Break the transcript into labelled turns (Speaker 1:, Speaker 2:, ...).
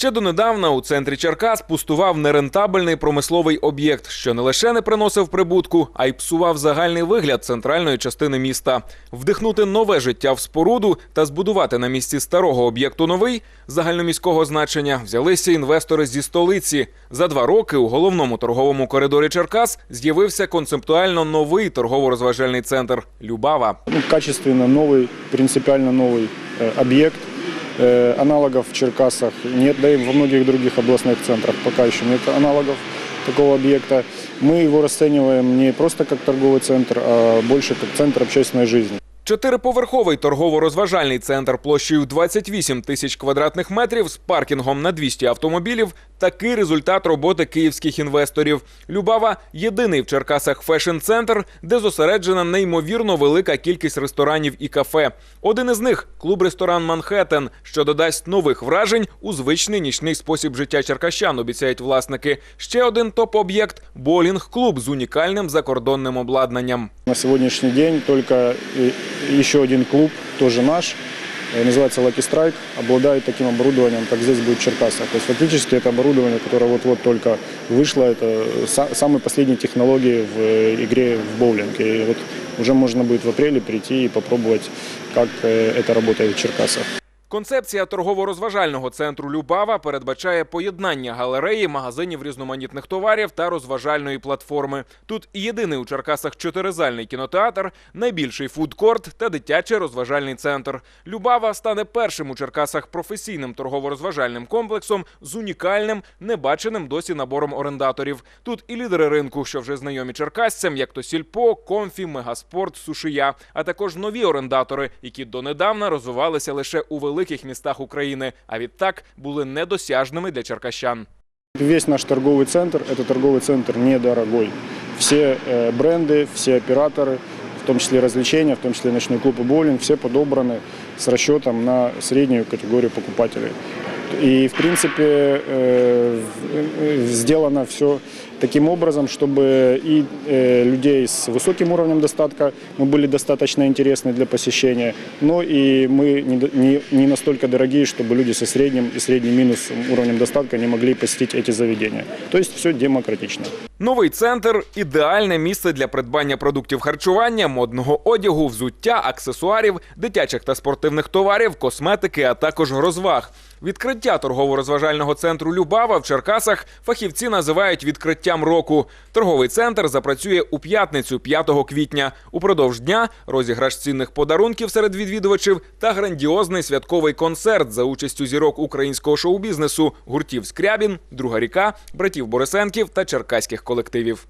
Speaker 1: Ще донедавна у центрі Черкас пустував нерентабельний промисловий об'єкт, що не лише не приносив прибутку, а й псував загальний вигляд центральної частини міста. Вдихнути нове життя в споруду та збудувати на місці старого об'єкту новий загальноміського значення взялися інвестори зі столиці. За два роки у головному торговому коридорі Черкас з'явився концептуально новий торгово-розважальний центр Любава.
Speaker 2: Ну, качественно новый, принципиально новый э, объект. Э, аналогов в Черкасах нет, да и во многих других областных центрах пока еще нет аналогов такого объекта. Мы его расцениваем не просто как торговый центр, а больше как центр общественной жизни.
Speaker 1: Чотириповерховий торгово-розважальний центр площею 28 тисяч квадратних метрів з паркінгом на 200 автомобілів – такий результат роботи київських інвесторів. Любава – єдиний в Черкасах фешн-центр, де зосереджена неймовірно велика кількість ресторанів і кафе. Один із них – клуб-ресторан «Манхеттен», що додасть нових вражень у звичний нічний спосіб життя черкащан, обіцяють власники. Ще один топ-об'єкт – боулінг-клуб з унікальним закордонним обладнанням.
Speaker 2: На сегодняшний день только э, еще один клуб, тоже наш, э, называется Lucky Strike, обладает таким оборудованием, как здесь будет в Черкасах. То есть фактически это оборудование, которое вот-вот только вышло, это са- самые последние технологии в э, игре в боулинг. И вот уже можно будет в апреле прийти и попробовать, как э, это работает в Черкасах.
Speaker 1: Концепція торгово-розважального центру Любава передбачає поєднання галереї, магазинів різноманітних товарів та розважальної платформи. Тут єдиний у Черкасах чотиризальний кінотеатр, найбільший фудкорт та дитячий розважальний центр. Любава стане першим у Черкасах професійним торгово-розважальним комплексом з унікальним, небаченим досі набором орендаторів. Тут і лідери ринку, що вже знайомі черкасцям, як то Сільпо, Комфі, Мегаспорт, Сушия, а також нові орендатори, які донедавна розвивалися лише у великих містах України, а відтак були недосяжними для черкащан.
Speaker 2: Весь наш торговый центр – это торговый центр недорогой. Все э, бренды, все операторы, в том числе развлечения, в том числе ночной клуб и боулинг, все подобраны с расчетом на среднюю категорию покупателей. И, в принципе, э, э, сделано все таким образом, чтобы и э, людей с высоким уровнем достатка мы были достаточно интересны для посещения, но и мы не, до- не, не настолько дорогие, чтобы люди со средним и средним минус уровнем достатка не могли посетить эти заведения. То есть все демократично.
Speaker 1: Новий центр ідеальне місце для придбання продуктів харчування, модного одягу, взуття, аксесуарів, дитячих та спортивних товарів, косметики, а також розваг. Відкриття торгово-розважального центру Любава в Черкасах фахівці називають відкриттям року. Торговий центр запрацює у п'ятницю, 5 квітня. Упродовж дня розіграш цінних подарунків серед відвідувачів та грандіозний святковий концерт за участю зірок українського шоу-бізнесу, гуртів Скрябін, Друга ріка, братів Борисенків та черкаських колективів.